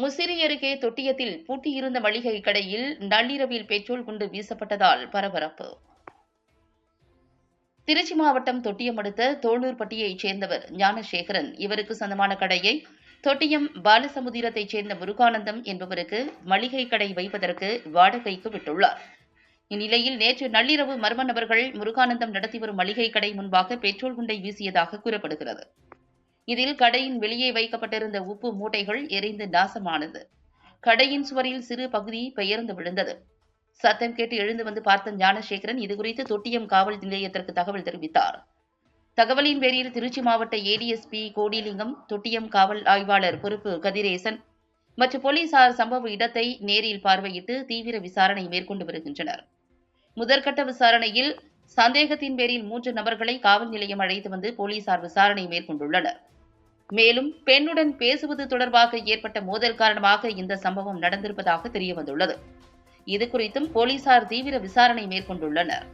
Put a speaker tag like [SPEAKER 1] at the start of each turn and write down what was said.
[SPEAKER 1] முசிறி அருகே தொட்டியத்தில் பூட்டியிருந்த மளிகை கடையில் நள்ளிரவில் பெட்ரோல் குண்டு வீசப்பட்டதால் பரபரப்பு. திருச்சி மாவட்டம் தொட்டியம் அடுத்த தோளூர்பட்டியைச் சேர்ந்தவர் ஞானசேகரன். இவருக்கு சொந்தமான கடையை தொட்டியம் பாலசமுதிரத்தைச் சேர்ந்த முருகானந்தம் என்பவருக்கு மளிகை கடை வைப்பதற்கு வாடகைக்கு விட்டுள்ளார். இந்நிலையில் நேற்று நள்ளிரவு மர்ம நபர்கள் முருகானந்தம் நடத்தி வரும் மளிகை கடை முன்பாக பெட்ரோல் குண்டை வீசியதாக கூறப்படுகிறது. இதில் கடையின் வெளியே வைக்கப்பட்டிருந்த உப்பு மூட்டைகள் எரிந்து நாசமானது. கடையின் சுவரில் சிறு பகுதி பெயர்ந்து விழுந்தது. சத்தம் கேட்டு எழுந்து வந்து பார்த்த ஞானசேகரன் இதுகுறித்து தொட்டியம் காவல் நிலையத்திற்கு தகவல் தெரிவித்தார். தகவலின் பேரில் திருச்சி மாவட்ட ஏடிஎஸ்பி கோடிலிங்கம் தொட்டியம் காவல் ஆய்வாளர் பொறுப்பு கதிரேசன் மற்றும் போலீசார் சம்பவ இடத்தை நேரில் பார்வையிட்டு தீவிர விசாரணை மேற்கொண்டு வருகின்றனர். முதற்கட்ட விசாரணையில் சந்தேகத்தின் பேரில் மூன்று நபர்களை காவல் நிலையம் அழைத்து வந்து போலீசார் விசாரணை மேற்கொண்டுள்ளனர். மேலும் பெண்ணுடன் பேசுவது தொடர்பாக ஏற்பட்ட மோதல் காரணமாக இந்த சம்பவம் நடந்திருப்பதாக தெரியவந்துள்ளது. இதுகுறித்தும் போலீசார் தீவிர விசாரணை மேற்கொண்டுள்ளனர்.